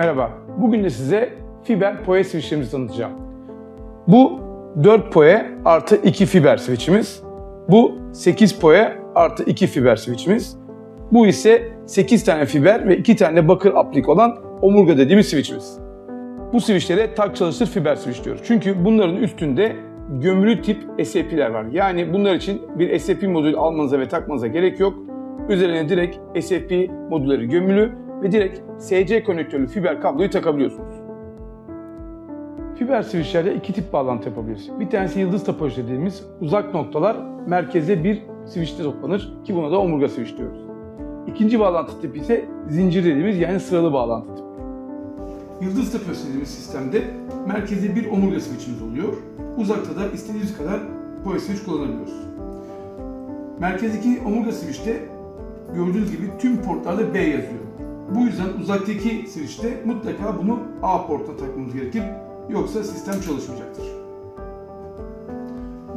Merhaba, bugün de size fiber poe switchlerimizi tanıtacağım. Bu 4 poe artı 2 fiber switchimiz. Bu 8 poe artı 2 fiber switchimiz. Bu ise 8 tane fiber ve 2 tane bakır aplik olan omurga dediğimiz switchimiz. Bu switchlere tak çalıştır fiber switch diyoruz. Çünkü bunların üstünde gömülü tip SAP'ler var. Yani bunlar için bir SAP modülü almanıza ve takmanıza gerek yok. Üzerine direkt SAP modülleri gömülü ve direkt SC konnektörlü fiber kabloyu takabiliyorsunuz. Fiber switchlerde iki tip bağlantı yapabiliriz. Bir tanesi yıldız topoloji dediğimiz uzak noktalar merkeze bir switch'te toplanır ki buna da omurga switch diyoruz. İkinci bağlantı tipi ise zincir dediğimiz yani sıralı bağlantı tipi. Yıldız topoloji dediğimiz sistemde merkeze bir omurga switch'imiz oluyor. Uzakta da istediğimiz kadar PoE switch kullanabiliyoruz. Merkezdeki omurga switch'te gördüğünüz gibi tüm portlarda B yazıyor. Bu yüzden uzaktaki switch'te mutlaka bunu A portuna takmamız gerekir. Yoksa sistem çalışmayacaktır.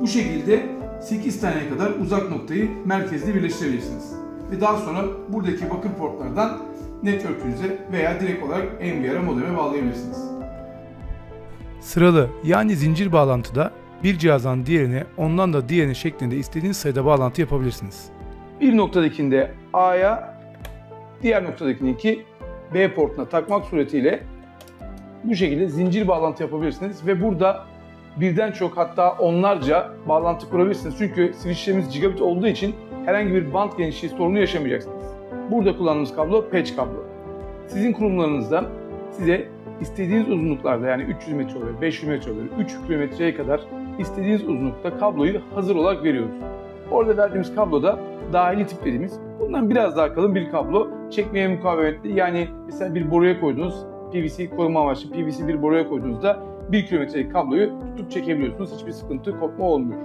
Bu şekilde 8 taneye kadar uzak noktayı merkezde birleştirebilirsiniz. Ve daha sonra buradaki bakır portlardan network'ünüze veya direkt olarak NVR'a modeme bağlayabilirsiniz. Sıralı yani zincir bağlantıda bir cihazdan diğerine ondan da diğerine şeklinde istediğiniz sayıda bağlantı yapabilirsiniz. Bir noktadakinde A'ya, diğer noktadakindeki B portuna takmak suretiyle bu şekilde zincir bağlantı yapabilirsiniz ve burada birden çok hatta onlarca bağlantı kurabilirsiniz. Çünkü switchlerimiz gigabit olduğu için herhangi bir band genişliği sorunu yaşamayacaksınız. Burada kullandığımız kablo patch kablo. Sizin kurumlarınızda size istediğiniz uzunluklarda yani 300 metre olabilir, 500 metre olabilir, 3 kilometreye kadar istediğiniz uzunlukta kabloyu hazır olarak veriyoruz. Orada verdiğimiz kablo da dahili tip dediğimiz bundan biraz daha kalın bir kablo. Çekmeye mukavemetli yani mesela bir boruya koyduğunuz PVC koruma amaçlı PVC bir boruya koyduğunuzda 1 kilometrelik kabloyu tutup çekebiliyorsunuz. Hiçbir sıkıntı kopma olmuyor.